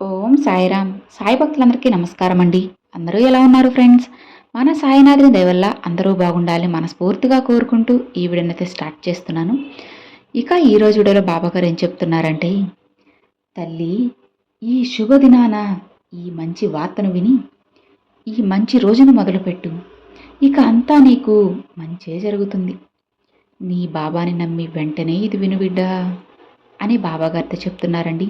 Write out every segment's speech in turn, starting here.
ఓం సాయిరామ్. సాయి భక్తులందరికీ నమస్కారం అండి అందరూ ఎలా ఉన్నారు ఫ్రెండ్స్? మన సాయినాథుని దయవల్ల అందరూ బాగుండాలి మనస్ఫూర్తిగా కోరుకుంటూ ఈ వీడియోనైతే స్టార్ట్ చేస్తున్నాను. ఇక ఈరోజు వీడియోలో బాబాగారు ఏం చెప్తున్నారంటే తల్లి ఈ శుభదినాన ఈ మంచి వార్తను విని ఈ మంచి రోజును మొదలుపెట్టు. ఇక అంతా నీకు మంచే జరుగుతుంది. నీ బాబాని నమ్మి వెంటనే ఇది విను బిడ్డా అని బాబాగారితో చెప్తున్నారండి.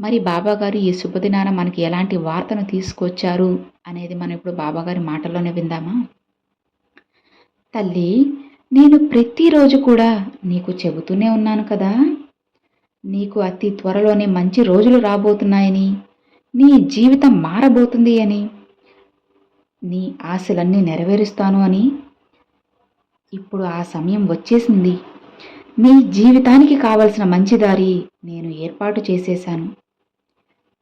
మరి బాబాగారు ఈ శుభదినాన మనకి ఎలాంటి వార్తను తీసుకొచ్చారు అనేది మనం ఇప్పుడు బాబాగారి మాటల్లోనే విందామా? తల్లి నేను ప్రతిరోజు కూడా నీకు చెబుతూనే ఉన్నాను కదా. నీకు అతి త్వరలోనే మంచి రోజులు రాబోతున్నాయని నీ జీవితం మారబోతుంది అని నీ ఆశలన్నీ నెరవేరుస్తాను అని. ఇప్పుడు ఆ సమయం వచ్చేసింది. నీ జీవితానికి కావలసిన మంచి దారి నేను ఏర్పాటు చేసేశాను.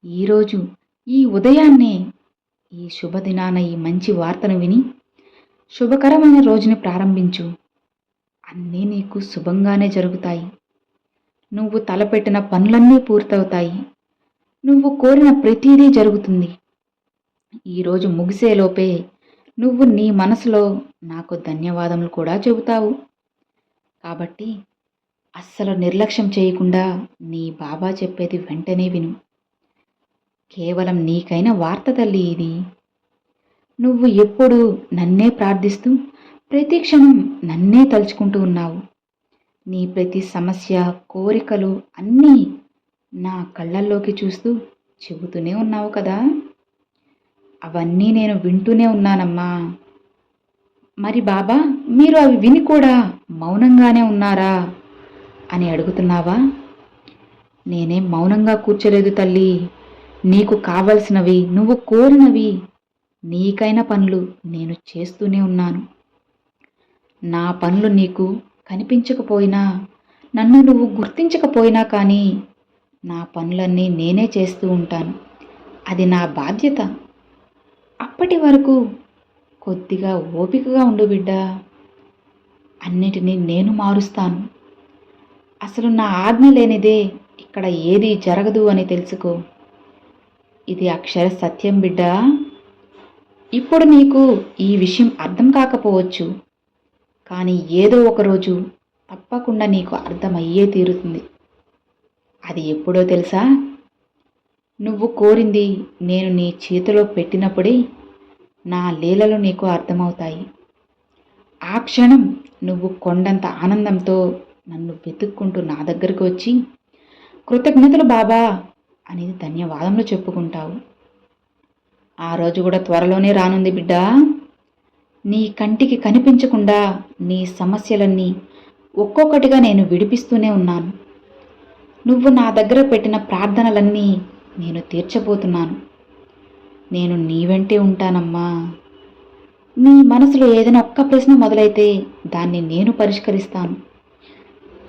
ఈరోజు ఈ ఉదయాన్నే ఈ శుభదినాన ఈ మంచి వార్తను విని శుభకరమైన రోజుని ప్రారంభించు. అన్నీ నీకు శుభంగానే జరుగుతాయి. నువ్వు తలపెట్టిన పనులన్నీ పూర్తవుతాయి. నువ్వు కోరిన ప్రతిదీ జరుగుతుంది. ఈరోజు ముగిసేలోపే నువ్వు నీ మనసులో నాకు ధన్యవాదములు కూడా చెబుతావు. కాబట్టి అస్సలు నిర్లక్ష్యం చేయకుండా నీ బాబా చెప్పేది వెంటనే విను. కేవలం నీకైన వార్త తల్లి ఇది. నువ్వు ఎప్పుడు నన్నే ప్రార్థిస్తూ ప్రతి క్షణం నన్నే తలుచుకుంటూ ఉన్నావు. నీ ప్రతి సమస్య కోరికలు అన్నీ నా కళ్ళల్లోకి చూస్తూ చెబుతూనే ఉన్నావు కదా. అవన్నీ నేను వింటూనే ఉన్నానమ్మా. మరి బాబా మీరు అవి విని కూడా మౌనంగానే ఉన్నారా? అని అడుగుతున్నావా? నేనేం మౌనంగా కూర్చోలేదు తల్లి. నీకు కావలసినవి నువ్వు కోరినవి నీకైన పనులు నేను చేస్తూనే ఉన్నాను. నా పనులు నీకు కనిపించకపోయినా నన్ను నువ్వు గుర్తించకపోయినా కానీ నా పనులన్నీ నేనే చేస్తూ ఉంటాను. అది నా బాధ్యత. అప్పటి వరకు కొద్దిగా ఓపికగా ఉండు బిడ్డా. అన్నిటినీ నేను మారుస్తాను. అసలు నా ఆజ్ఞ లేనిదే ఇక్కడ ఏది జరగదు అని తెలుసుకో. ఇది అక్షర సత్యం బిడ్డ. ఇప్పుడు నీకు ఈ విషయం అర్థం కాకపోవచ్చు. కానీ ఏదో ఒకరోజు తప్పకుండా నీకు అర్థమయ్యే తీరుతుంది. అది ఎప్పుడో తెలుసా? నువ్వు కోరింది నేను నీ చేతిలో పెట్టినప్పుడే నా లీలలు నీకు అర్థమవుతాయి. ఆ క్షణం నువ్వు కొండంత ఆనందంతో నన్ను వెతుక్కుంటూ నా దగ్గరకు వచ్చి కృతజ్ఞతలు బాబా! అనేది ధన్యవాదములు చెప్పుకుంటావు. ఆ రోజు కూడా త్వరలోనే రానుంది బిడ్డ. నీ కంటికి కనిపించకుండా నీ సమస్యలన్నీ ఒక్కొక్కటిగా నేను విడిపిస్తూనే ఉన్నాను. నువ్వు నా దగ్గర పెట్టిన ప్రార్థనలన్నీ నేను తీర్చబోతున్నాను. నేను నీ వెంటే ఉంటానమ్మా. నీ మనసులో ఏదైనా ఒక్క ప్రశ్న మొదలైతే దాన్ని నేను పరిష్కరిస్తాను.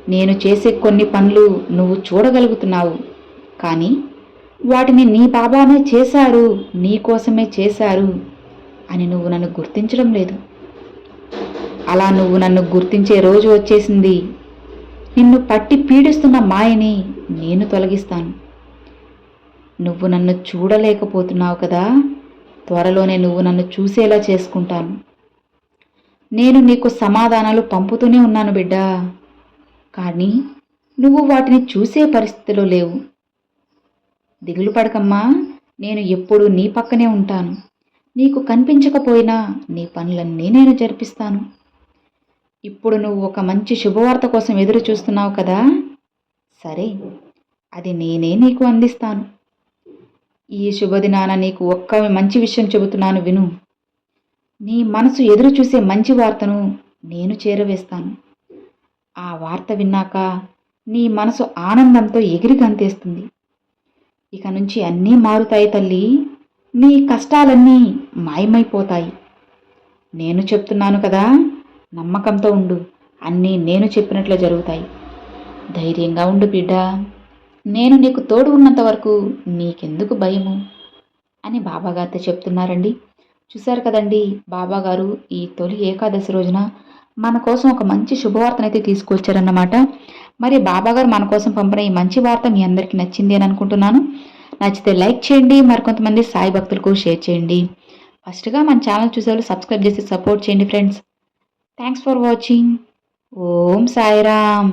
నేను చేసే కొన్ని పనులు నువ్వు చూడగలుగుతున్నావు. కానీ వాటిని నీ బాబానే చేశారు నీ కోసమే చేశారు అని నువ్వు నన్ను గుర్తించడం లేదు. అలా నువ్వు నన్ను గుర్తించే రోజు వచ్చేసింది. నిన్ను పట్టి పీడిస్తున్న మాయని నేను తొలగిస్తాను. నువ్వు నన్ను చూడలేకపోతున్నావు కదా త్వరలోనే నువ్వు నన్ను చూసేలా చేసుకుంటాను. నేను నీకు సమాధానాలు పంపుతూనే ఉన్నాను బిడ్డా. కానీ నువ్వు వాటిని చూసే పరిస్థితిలో లేవు. దిగులు పడకమ్మా నేను ఎప్పుడూ నీ పక్కనే ఉంటాను. నీకు కనిపించకపోయినా నీ పనులన్నీ నేను జరిపిస్తాను. ఇప్పుడు నువ్వు ఒక మంచి శుభవార్త కోసం ఎదురు చూస్తున్నావు కదా? సరే అది నేనే నీకు అందిస్తాను. ఈ శుభదినాన నీకు ఒక్క మంచి విషయం చెబుతున్నాను విను. నీ మనసు ఎదురు చూసే మంచి వార్తను నేను చేరవేస్తాను. ఆ వార్త విన్నాక నీ మనసు ఆనందంతో ఎగిరి గంతేస్తుంది. ఇక నుంచి అన్నీ మారుతాయి తల్లి. నీ కష్టాలన్నీ మాయమైపోతాయి. నేను చెప్తున్నాను కదా నమ్మకంతో ఉండు. అన్నీ నేను చెప్పినట్లు జరుగుతాయి. ధైర్యంగా ఉండు బిడ్డ. నేను నీకు తోడు ఉన్నంత వరకు నీకెందుకు భయము? అని బాబాగారితో చెప్తున్నారండి. చూశారు కదండి బాబాగారు ఈ తొలి ఏకాదశి రోజున మన కోసం ఒక మంచి శుభవార్తనైతే తీసుకొచ్చారన్నమాట. మరి బాబాగారు మన కోసం పంపిన ఈ మంచి వార్త మీ అందరికీ నచ్చింది అని అనుకుంటున్నాను. నచ్చితే లైక్ చేయండి మరికొంతమంది సాయి భక్తులకు షేర్ చేయండి. ఫస్ట్గా మన ఛానల్ చూసేవాళ్ళు సబ్స్క్రైబ్ చేసి సపోర్ట్ చేయండి friends. Thanks for watching Om Sairam.